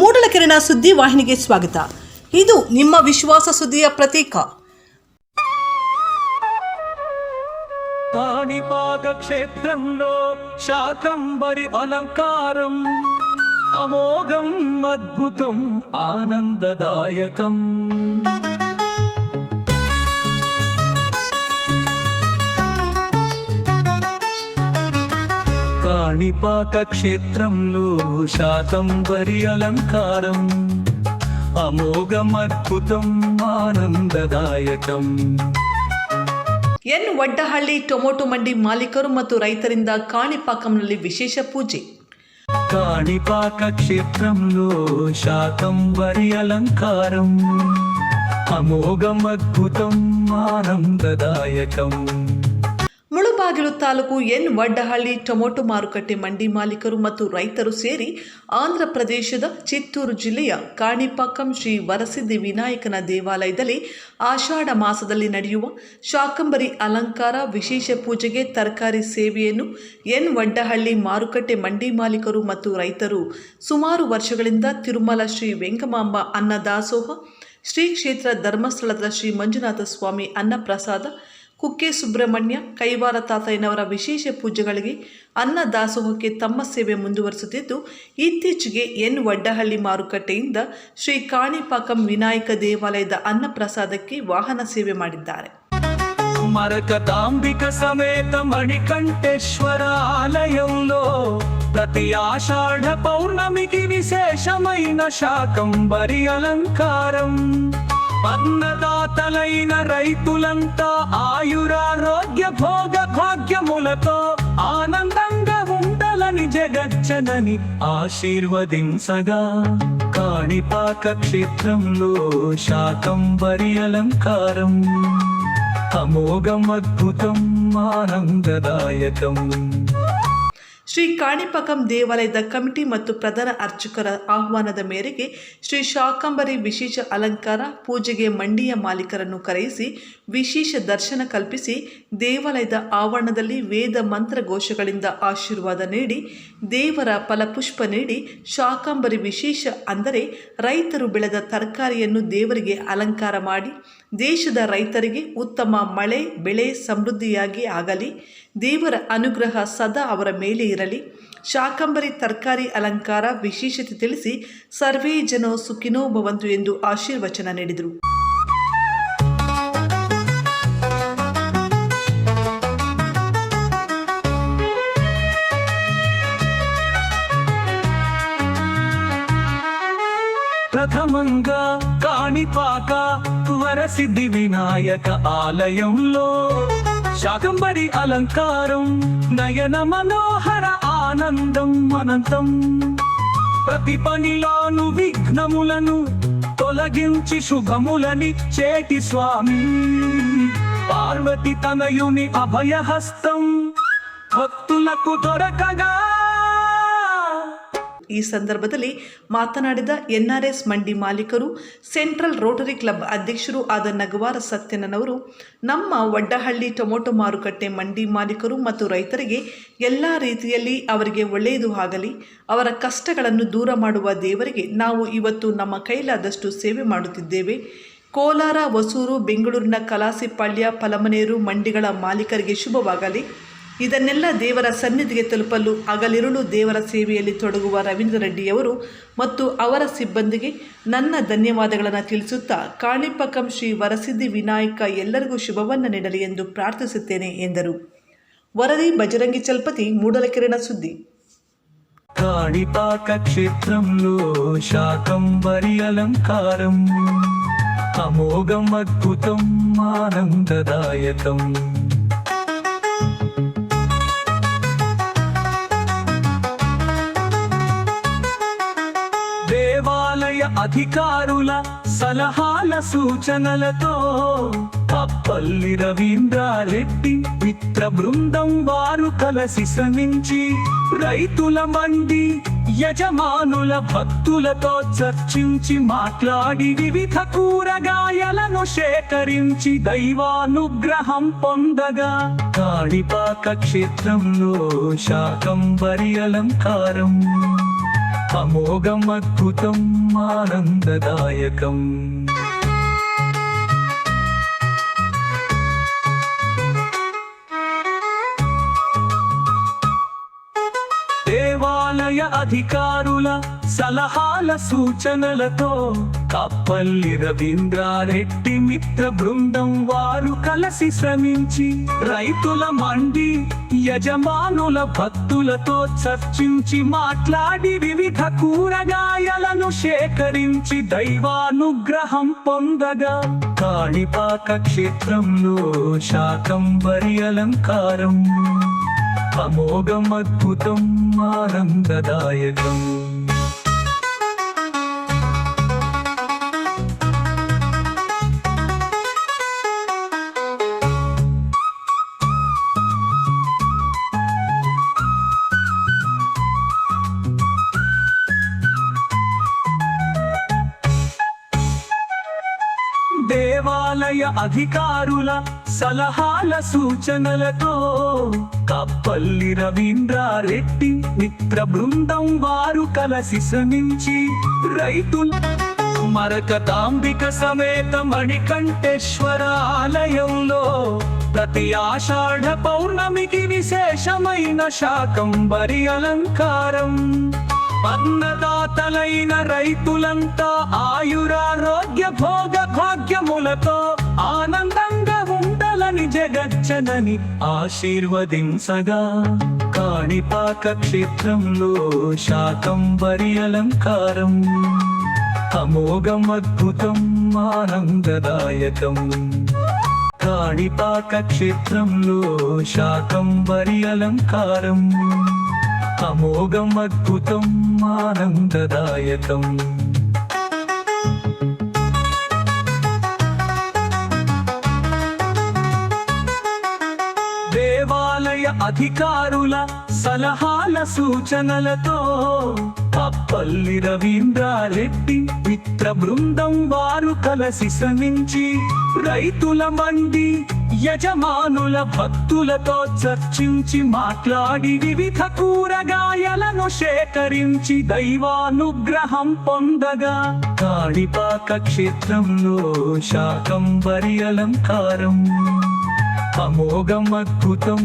ಮೂಡಲಕೆರೆನ ಸುದ್ದಿ ವಾಹಿನಿಗೆ ಸ್ವಾಗತ ಇದು ನಿಮ್ಮ ವಿಶ್ವಾಸ ಸುದ್ದಿಯ ಪ್ರತೀಕ కాణిపాక క్షేత్రంలో శాకంబరి అలంకారం అమోఘం అద్భుతం ఆనందదాయకం కాణిపాక క్షేత్రంలో శాకంబరి అలంకారం అమోఘం అద్భుతం ఆనందదాయకం ಎನ್ ವಡ್ಡಹಳ್ಳಿ ಟೊಮೊಟೊ ಮಂಡಿ ಮಾಲೀಕರು ಮತ್ತು ರೈತರಿಂದ ಕಾಣಿಪಾಕಂನಲ್ಲಿ ವಿಶೇಷ ಪೂಜೆ కాణిపాక క్షేత్రంలో శాకంబరి అలంకారం అమోఘం అద్భుతం ఆనందదాయకం ಮುಳುಬಾಗಿಲು ತಾಲೂಕು ಎನ್ ವಡ್ಡಹಳ್ಳಿ ಟೊಮೊಟೊ ಮಾರುಕಟ್ಟೆ ಮಂಡಿ ಮಾಲೀಕರು ಮತ್ತು ರೈತರು ಸೇರಿ ಆಂಧ್ರ ಪ್ರದೇಶದ ಚಿತ್ತೂರು ಜಿಲ್ಲೆಯ ಕಾಣಿಪಾಕಂ ಶ್ರೀ ವರಸಿದ್ಧಿ ವಿನಾಯಕನ ದೇವಾಲಯದಲ್ಲಿ ಆಷಾಢ ಮಾಸದಲ್ಲಿ ನಡೆಯುವ ಶಾಕಂಬರಿ ಅಲಂಕಾರ ವಿಶೇಷ ಪೂಜೆಗೆ ತರಕಾರಿ ಸೇವೆಯನ್ನು ಎನ್ ವಡ್ಡಹಳ್ಳಿ ಮಾರುಕಟ್ಟೆ ಮಂಡಿ ಮಾಲೀಕರು ಮತ್ತು ರೈತರು ಸುಮಾರು ವರ್ಷಗಳಿಂದ ತಿರುಮಲ ಶ್ರೀ ವೆಂಕಮಾಂಬ ಅನ್ನದಾಸೋಹ ಶ್ರೀ ಕ್ಷೇತ್ರ ಧರ್ಮಸ್ಥಳದ ಶ್ರೀ ಮಂಜುನಾಥ ಸ್ವಾಮಿ ಅನ್ನಪ್ರಸಾದ ಕುಕ್ಕೆ ಸುಬ್ರಹ್ಮಣ್ಯ ಕೈವಾರ ತಾತಯ್ಯನವರ ವಿಶೇಷ ಪೂಜೆಗಳಿಗೆ ಅನ್ನ ದಾಸೋಹಕ್ಕೆ ತಮ್ಮ ಸೇವೆ ಮುಂದುವರಿಸುತ್ತಿದ್ದು ಇತ್ತೀಚೆಗೆ ಎನ್ ವಡ್ಡಹಳ್ಳಿ ಮಾರುಕಟ್ಟೆಯಿಂದ ಶ್ರೀ ಕಾಣಿಪಾಕಂ ವಿನಾಯಕ ದೇವಾಲಯದ ಅನ್ನಪ್ರಸಾದಕ್ಕೆ ವಾಹನ ಸೇವೆ ಮಾಡಿದ್ದಾರೆ మరకతాంబిక సమేత మణికంఠేశ్వర ఆలయంలో ప్రతి ఆషాఢ పౌర్ణమికి విశేషమైన శాకంబరి అలంకారం అన్నదాతలైన రైతులంతా ఆయురారోగ్య భోగ భాగ్యములతో ఆనందంగా ఉండాలని జగచ్చనని ఆశీర్వదించగా. కాణిపాక క్షేత్రంలో శాకంబరి అలంకారం. అమోఘం అద్భుతం ఆనందదాయకం. ಶ್ರೀ ಕಾಣಿಪಕಂ ದೇವಾಲಯದ ಕಮಿಟಿ ಮತ್ತು ಪ್ರಧಾನ ಅರ್ಚಕರ ಆಹ್ವಾನದ ಮೇರೆಗೆ ಶ್ರೀ ಶಾಕಂಬರಿ ವಿಶೇಷ ಅಲಂಕಾರ, ಪೂಜೆಗೆ ಮಂಡಿಯ ಮಾಲೀಕರನ್ನು ಕರೆಯಿಸಿ ವಿಶೇಷ ದರ್ಶನ ಕಲ್ಪಿಸಿ ದೇವಾಲಯದ ಆವರಣದಲ್ಲಿ ವೇದ ಮಂತ್ರ ಘೋಷಗಳಿಂದ ಆಶೀರ್ವಾದ ನೀಡಿ, ದೇವರ ಫಲಪುಷ್ಪ ನೀಡಿ, ಶಾಕಂಬರಿ ವಿಶೇಷ ಅಂದರೆ ರೈತರು ಬೆಳೆದ ತರಕಾರಿಯನ್ನು ದೇವರಿಗೆ ಅಲಂಕಾರ ಮಾಡಿ ದೇಶದ ರೈತರಿಗೆ ಉತ್ತಮ ಮಳೆ, ಬೆಳೆ ಸಮೃದ್ಧಿಯಾಗಿ ಆಗಲಿ, ದೇವರ ಅನುಗ್ರಹ ಸದಾ ಅವರ ಮೇಲೆ ಇರಲಿ. ಶಾಕಂಬರಿ ತರಕಾರಿ ಅಲಂಕಾರ ವಿಶೇಷತೆ ತಿಳಿಸಿ ಸರ್ವೇ ಜನೋ ಸುಖಿನೋ ಭವಂತು ಎಂದು ಆಶೀರ್ವಚನ ನೀಡಿದರು. వరసిద్ధి వినాయక ఆలయంలో శాకంబరి అలంకారం నయన మనోహర ఆనందం అనంతం. ప్రతి పనిలోను విఘ్నములను తొలగించి శుభములని చేటి స్వామి. పార్వతి తనయుని అభయహస్తం భక్తులకు దొరకగా ಈ ಸಂದರ್ಭದಲ್ಲಿ ಮಾತನಾಡಿದ ಎನ್ಆರ್ಎಸ್ ಮಂಡಿ ಮಾಲೀಕರು, ಸೆಂಟ್ರಲ್ ರೋಟರಿ ಕ್ಲಬ್ ಅಧ್ಯಕ್ಷರು ಆದ ನಗವಾರ ಸತ್ಯನವರು ನಮ್ಮ ವಡ್ಡಹಳ್ಳಿ ಟೊಮೊಟೊ ಮಾರುಕಟ್ಟೆ ಮಂಡಿ ಮಾಲೀಕರು ಮತ್ತು ರೈತರಿಗೆ ಎಲ್ಲ ರೀತಿಯಲ್ಲಿ ಅವರಿಗೆ ಒಳ್ಳೆಯದು ಆಗಲಿ, ಅವರ ಕಷ್ಟಗಳನ್ನು ದೂರ ಮಾಡುವ ದೇವರಿಗೆ ನಾವು ಇವತ್ತು ನಮ್ಮ ಕೈಲಾದಷ್ಟು ಸೇವೆ ಮಾಡುತ್ತಿದ್ದೇವೆ. ಕೋಲಾರ, ಹೊಸೂರು, ಬೆಂಗಳೂರಿನ ಕಲಾಸಿಪಾಳ್ಯ ಪಲಮನೇರು ಮಂಡಿಗಳ ಮಾಲೀಕರಿಗೆ ಶುಭವಾಗಲಿ. ಇದನ್ನೆಲ್ಲ ದೇವರ ಸನ್ನಿಧಿಗೆ ತಲುಪಲು ಹಗಲಿರುಳು ದೇವರ ಸೇವೆಯಲ್ಲಿ ತೊಡಗುವ ರವೀಂದ್ರ ರೆಡ್ಡಿಯವರು ಮತ್ತು ಅವರ ಸಿಬ್ಬಂದಿಗೆ ನನ್ನ ಧನ್ಯವಾದಗಳನ್ನು ತಿಳಿಸುತ್ತಾ ಕಾಣಿಪಕಂ ಶ್ರೀ ವರಸಿದ್ಧಿ ವಿನಾಯಕ ಎಲ್ಲರಿಗೂ ಶುಭವನ್ನು ನೀಡಲಿ ಎಂದು ಪ್ರಾರ್ಥಿಸುತ್ತೇನೆ ಎಂದರು ವರದಿ ಬಜರಂಗಿ ಚಲ್ಪತಿ ಮೂಡಲಕೆರೆನ ಸುದ್ದಿ కాణిపాక క్షేత్రంలో శాకంబరి అలంకారం అమోఘం అద్భుతం ఆనందదాయకం అధికారుల సలహాల సూచనలతో పప్పల్లి రవీంద్రారెడ్డి మిత్ర బృందం వారు కలసి శ్రమించి రైతుల మండి యజమానుల భక్తులతో చర్చించి మాట్లాడి వివిధ కూరగాయలను సేకరించి దైవానుగ్రహం పొందగా కాడిపాక క్షేత్రంలో శాకంబరి అలంకారం. అమోఘం అద్భుతం ఆనందదాయకం. దేవాలయ అధికారుల సలహాల సూచనలతో కప్పల్లి రవీంద్రారెడ్డి మిత్ర బృందం వారు కలసి శ్రమించి రైతుల మండి యజమానుల భక్తులతో చర్చించి మాట్లాడి వివిధ కూరగాయలను సేకరించి దైవానుగ్రహం పొందగా. కాణిపాక క్షేత్రంలో శాకంబరి అలంకారం. అమోఘం అద్భుతం ఆనందదాయకం. దేవాలయ అధికారుల సలహాల సూచనలతో కప్పల్లి రవీంద్రారెడ్డి మిత్ర బృందం వారు కలసి శ్రమించి రైతుల మరకతాంబిక సమేత మణికంఠేశ్వర ఆలయంలో ప్రతి ఆషాఢ పౌర్ణమికి విశేషమైన శాకంబరి అలంకారం. అన్నదాతలైన రైతులంతా ఆయురారోగ్య భోగ భాగ్యములతో ఆనందంగా ఉండాలని జగచ్చనని ఆశీర్వదించగా. కాణిపాక క్షేత్రంలో శాకంబరి అలంకారం. అమోఘం అద్భుతం ఆనందదాయకం. కాణిపాక క్షేత్రంలో శాకంబరి అలంకారం. అమోఘం అద్భుతం ఆనందదాయకం. అధికారుల సలహాల సూచనలతో అప్పల్లి రవీంద్రారెడ్డి మిత్ర బృందం వారు కలసి శ్రమించి రైతుల మండి యజమానుల భక్తులతో చర్చించి మాట్లాడి వివిధ కూరగాయలను సేకరించి దైవానుగ్రహం పొందగా కాణిపాక క్షేత్రంలో శాకంబరి అలంకారం. అమోఘం అద్భుతం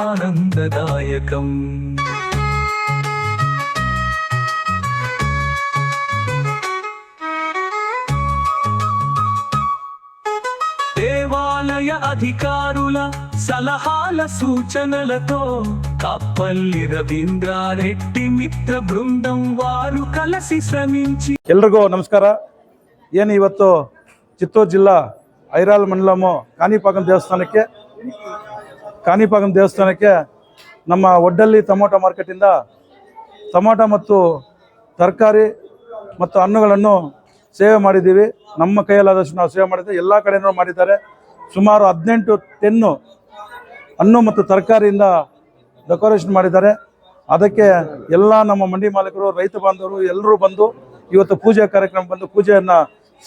ఆనందదాయకం దేవాలయ అధికారుల సలహాల సూచనలతో కప్పల్లి రవీంద్రారెడ్డి మిత్ర బృందం వారు కలసి శ్రమించి ಎಲ್ರಿಗೂ ನಮಸ್ಕಾರ ಏನು ಇವತ್ತು ಚಿತ್ತೂರು ಜಿಲ್ಲಾ ಐರಾಲ್ ಮಂಡಲಮು ಕಾಣಿಪಾಕಂ ದೇವಸ್ಥಾನಕ್ಕೆ ಕಾಣಿಪಾಕಂ ದೇವಸ್ಥಾನಕ್ಕೆ ನಮ್ಮ ಒಡ್ಡಲ್ಲಿ ಟೊಮೊಟೊ ಮಾರ್ಕೆಟಿಂದ ಟೊಮೊಟೊ ಮತ್ತು ತರಕಾರಿ ಮತ್ತು ಹಣ್ಣುಗಳನ್ನು ಸೇವೆ ಮಾಡಿದ್ದೀವಿ. ನಮ್ಮ ಕೈಯಲ್ಲಾದಷ್ಟು ನಾವು ಸೇವೆ ಮಾಡಿದ್ದೀವಿ ಎಲ್ಲ ಕಡೆಯೂ ಮಾಡಿದ್ದಾರೆ. ಸುಮಾರು ಹದಿನೆಂಟು ಟೆನ್ನು ಹಣ್ಣು ಮತ್ತು ತರಕಾರಿಯಿಂದ ಡೆಕೋರೇಷನ್ ಮಾಡಿದ್ದಾರೆ. ಅದಕ್ಕೆ ಎಲ್ಲ ನಮ್ಮ ಮಂಡಿ ಮಾಲೀಕರು, ರೈತ ಬಾಂಧವರು ಎಲ್ಲರೂ ಬಂದು ಇವತ್ತು ಪೂಜೆ ಕಾರ್ಯಕ್ರಮ ಬಂದು ಪೂಜೆಯನ್ನು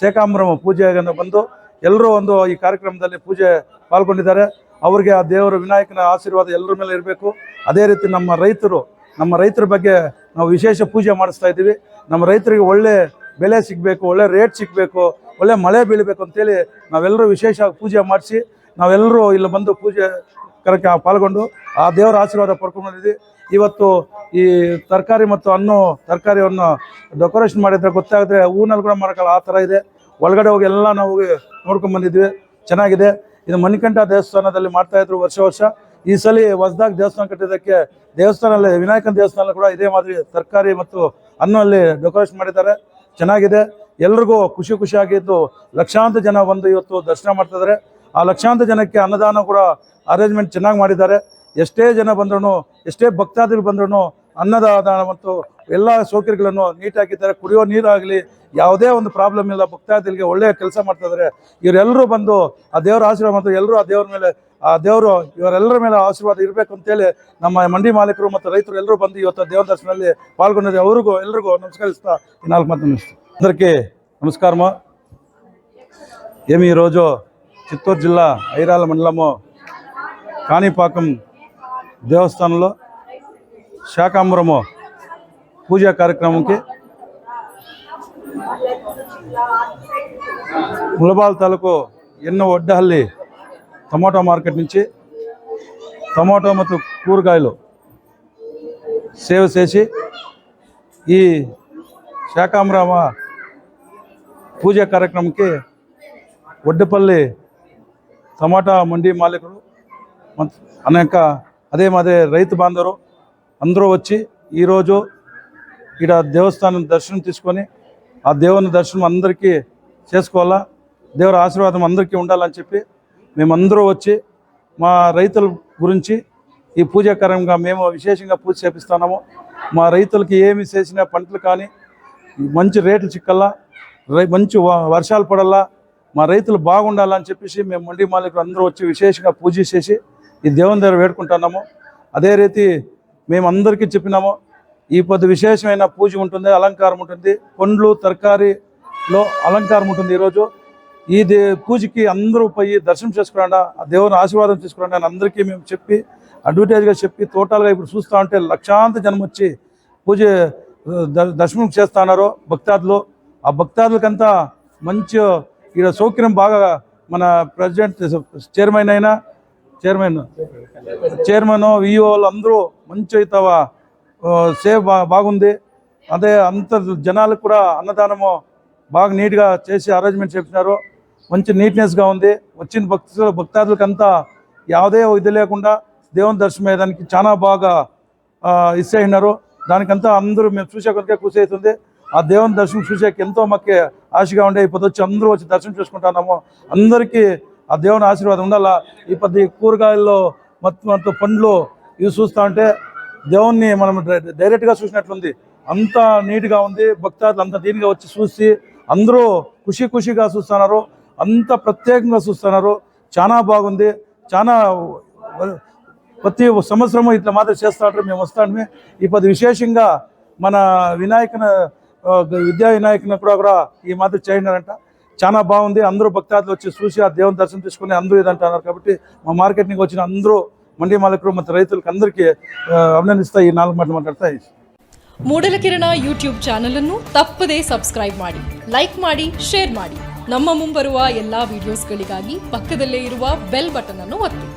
ಶೇಖಾಂಬರಮ ಪೂಜೆಯನ್ನು ಬಂದು ಎಲ್ಲರೂ ಒಂದು ಈ ಕಾರ್ಯಕ್ರಮದಲ್ಲಿ ಪೂಜೆ ಪಾಲ್ಗೊಂಡಿದ್ದಾರೆ. ಅವರಿಗೆ ಆ ದೇವರ ವಿನಾಯಕನ ಆಶೀರ್ವಾದ ಎಲ್ಲರ ಮೇಲೆ ಇರಬೇಕು. ಅದೇ ರೀತಿ ನಮ್ಮ ರೈತರು, ನಮ್ಮ ರೈತರ ಬಗ್ಗೆ ನಾವು ವಿಶೇಷ ಪೂಜೆ ಮಾಡಿಸ್ತಾ ಇದ್ದೀವಿ. ನಮ್ಮ ರೈತರಿಗೆ ಒಳ್ಳೆ ಬೆಲೆ ಸಿಗಬೇಕು, ಒಳ್ಳೆ ರೇಟ್ ಸಿಗಬೇಕು, ಒಳ್ಳೆ ಮಳೆ ಬೀಳಬೇಕು ಅಂತೇಳಿ ನಾವೆಲ್ಲರೂ ವಿಶೇಷ ಪೂಜೆ ಮಾಡಿಸಿ, ನಾವೆಲ್ಲರೂ ಇಲ್ಲಿ ಬಂದು ಪೂಜೆ ಕರಕ್ಕೆ ಪಾಲ್ಗೊಂಡು ಆ ದೇವರ ಆಶೀರ್ವಾದ ಪಡ್ಕೊಂಡು ಬಂದಿದ್ವಿ ಇವತ್ತು ಈ ತರಕಾರಿ ಮತ್ತು ಹಣ್ಣು, ತರಕಾರಿಯನ್ನು ಡೆಕೋರೇಷನ್ ಮಾಡಿದ್ರೆ ಗೊತ್ತಾಗದ್ರೆ ಹೂನಲ್ಲಿ ಕೂಡ ಮಾಡೋಕ್ಕಲ್ಲ ಆ ಥರ ಇದೆ. ಒಳಗಡೆ ಹೋಗಿ ಎಲ್ಲ ನಾವು ಹೋಗಿ ನೋಡ್ಕೊಂಡು ಬಂದಿದ್ವಿ ಚೆನ್ನಾಗಿದೆ. ಇದು ಮಣಿಕಂಠ ದೇವಸ್ಥಾನದಲ್ಲಿ ಮಾಡ್ತಾ ಇದ್ರು ವರ್ಷ ವರ್ಷ. ಈ ಸಲ ಹೊಸದಾಗಿ ದೇವಸ್ಥಾನ ಕಟ್ಟಿದ್ದಕ್ಕೆ ದೇವಸ್ಥಾನದಲ್ಲಿ ವಿನಾಯಕನ ದೇವಸ್ಥಾನ ಕೂಡ ಇದೇ ಮಾದರಿ ತರಕಾರಿ ಮತ್ತು ಅಲ್ಲಿ ಡೆಕೋರೇಷನ್ ಮಾಡಿದ್ದಾರೆ. ಚೆನ್ನಾಗಿದೆ. ಎಲ್ರಿಗೂ ಖುಷಿ ಖುಷಿಯಾಗಿದ್ದು ಲಕ್ಷಾಂತರ ಜನ ಬಂದು ಇವತ್ತು ದರ್ಶನ ಮಾಡ್ತಿದ್ದಾರೆ ಆ ಲಕ್ಷಾಂತರ ಜನಕ್ಕೆ ಅನ್ನದಾನ ಕೂಡ ಅರೇಂಜ್ಮೆಂಟ್ ಚೆನ್ನಾಗಿ ಮಾಡಿದ್ದಾರೆ. ಎಷ್ಟೇ ಜನ ಬಂದ್ರು ಎಷ್ಟೇ ಭಕ್ತಾದಿಗಳು ಬಂದ್ರು ಅನ್ನದಾನ ಮತ್ತು ಎಲ್ಲ ಸೌಕರ್ಯಗಳನ್ನು ನೀಟಾಗಿದ್ದಾರೆ ಕುಡಿಯೋ ನೀರಾಗಲಿ ಯಾವುದೇ ಒಂದು ಪ್ರಾಬ್ಲಮ್ ಇಲ್ಲ ಭಕ್ತಾದಿಗಳಿಗೆ ಒಳ್ಳೆಯ ಕೆಲಸ ಮಾಡ್ತಾ ಇದ್ದಾರೆ ಇವರೆಲ್ಲರೂ ಬಂದು ಆ ದೇವರ ಆಶೀರ್ವಾದ ಮತ್ತು ಎಲ್ಲರೂ ಆ ದೇವರ ಮೇಲೆ ಆ ದೇವರು ಇವರೆಲ್ಲರ ಮೇಲೆ ಆಶೀರ್ವಾದ ಇರಬೇಕು ಅಂತೇಳಿ ನಮ್ಮ ಮಂಡಿ ಮಾಲೀಕರು ಮತ್ತು ರೈತರು ಎಲ್ಲರೂ ಬಂದು ಇವತ್ತು ದೇವರ ದರ್ಶನದಲ್ಲಿ పాల్గొన్నది ಅವರಿಗೂ ಎಲ್ರಿಗೂ నమస్కరిస్తా ఈ నాలుగు మాత్రం అందరికీ నమస్కారము ఏమి ఈరోజు చిత్తూరు జిల్లా ఐరాల మండలము కాణిపాకం దేవస్థానంలో శాకాంబరము పూజా కార్యక్రమంకి ములబాల్ ತಾಲೂಕು ಎನ್ನೋ వడ్డహల్లి టమాటో మార్కెట్ నుంచి టమాటో ಮತ್ತು కూరగాయలు సేవ చేసి ఈ శాకాంబరమ పూజా కార్యక్రమంకి వడ్డపల్లి టమాటా మండి మాలికుడు అనేక అదే మాదే రైతు బాంధವರು అందరూ వచ్చి ఈరోజు ఇక్కడ దేవస్థానం దర్శనం తీసుకొని ఆ దేవుని దర్శనం అందరికీ చేసుకోవాలా? దేవుని ఆశీర్వాదం అందరికీ ఉండాలని చెప్పి మేమందరూ వచ్చి మా రైతుల గురించి ఈ పూజా కార్యంగా మేము విశేషంగా పూజ చేపిస్తున్నాము. మా రైతులకి ఏమి చేసిన పంటలు కానీ మంచి రేట్లు చిక్కల్లా రై మంచి వ- వర్షాలు పడల్లా మా రైతులు బాగుండాలని చెప్పేసి మేము మండి మాలికులు అందరూ వచ్చి విశేషంగా పూజ చేసి ఈ దేవుని దగ్గర వేడుకుంటున్నాము. అదే రీతి మేము అందరికీ చెప్పినాము ఈ పొద్దు విశేషమైన పూజ ఉంటుంది అలంకారం ఉంటుంది పండ్లు తరకారీలో అలంకారం ఉంటుంది ఈరోజు. ఈ దే పూజకి అందరూ పోయి దర్శనం చేసుకురండా ఆ దేవుని ఆశీర్వాదం తీసుకురండి అని అందరికీ మేము చెప్పి అడ్వర్టైజ్గా చెప్పి టోటల్గా ఇప్పుడు చూస్తూ ఉంటే లక్షాంత జనం వచ్చి పూజ ద- దర్శనం చేస్తున్నారు భక్తాదులు. ఆ భక్తాదులకంతా మంచి ఇక్కడ సౌకర్యం బాగా మన ప్రెసిడెంట్ చైర్మన్ అయినా చైర్మన్ చైర్మన్ విఈఓలు అందరూ మంచి అవుతావ సేవ్ బా బాగుంది అదే అంత జనాలకు కూడా అన్నదానము బాగా నీట్గా చేసి అరేంజ్మెంట్ చేసినారు మంచి నీట్నెస్గా ఉంది వచ్చిన భక్తులు భక్తాదులకంతా ಯಾವುದೇ ఇది లేకుండా దేవుని దర్శనం అయ్యేదానికి చాలా బాగా ఇచ్చేసినారు దానికంతా అందరూ మేము చూసే కొద్దిగా ఖుషి అవుతుంది ఆ దేవుని దర్శనం చూసేకి ఎంతో మాకు ఆశగా ఉండే ఇప్పుడు వచ్చి అందరూ వచ్చి దర్శనం చేసుకుంటున్నాము అందరికీ ఆ దేవుని ఆశీర్వాదం ఉండాలా? ఈ పది కూరగాయల్లో మొత్తం మొత్తం పండ్లు ఇవి చూస్తూ ఉంటే దేవుణ్ణి మనం డైరెక్ట్గా చూసినట్లుంది. అంత నీట్గా ఉంది భక్తాదులు అంత దీనిగా వచ్చి చూసి అందరూ ఖుషి ఖుషిగా చూస్తున్నారు అంత ప్రత్యేకంగా చూస్తున్నారు. చాలా బాగుంది చాలా ప్రతి సంవత్సరము ఇట్లా మాత్రం చేస్తా ఉంటారు మేము వస్తామే ఈ పది విశేషంగా మన వినాయకుని విద్యా వినాయకుని కూడా కూడా ఈ మాత్రం చేయండి చాలా బాగుంది అందరూ భక్తాదులు వచ్చి చూసి ఆ దేవుని దర్శనం తీసుకుని అందరూ ఇదంటున్నారు కాబట్టి మా మార్కెట్కి వచ్చిన అందరూ మండి మాలకులు ಮತ್ತು రైతులకు అందరికీ ఆ, అభినందిస్తా ఈ నాలుగు మాటలు మాట్లాడతా ಮೂಡಲಕಿರಣ ಯೂಟ್ಯೂಬ್ ಚಾನಲ್ ಅನ್ನು ತಪ್ಪದೇ ಸಬ್ಸ್ಕ್ರೈಬ್ ಮಾಡಿ ಲೈಕ್ ಮಾಡಿ ಶೇರ್ ಮಾಡಿ ನಮ್ಮ ಮುಂಬರುವ ಎಲ್ಲಾ ವಿಡಿಯೋಸ್ಗಳಿಗಾಗಿ ಪಕ್ಕದಲ್ಲೇ ಇರುವ ಬೆಲ್ ಬಟನ್ ಅನ್ನು ಒತ್ತಿ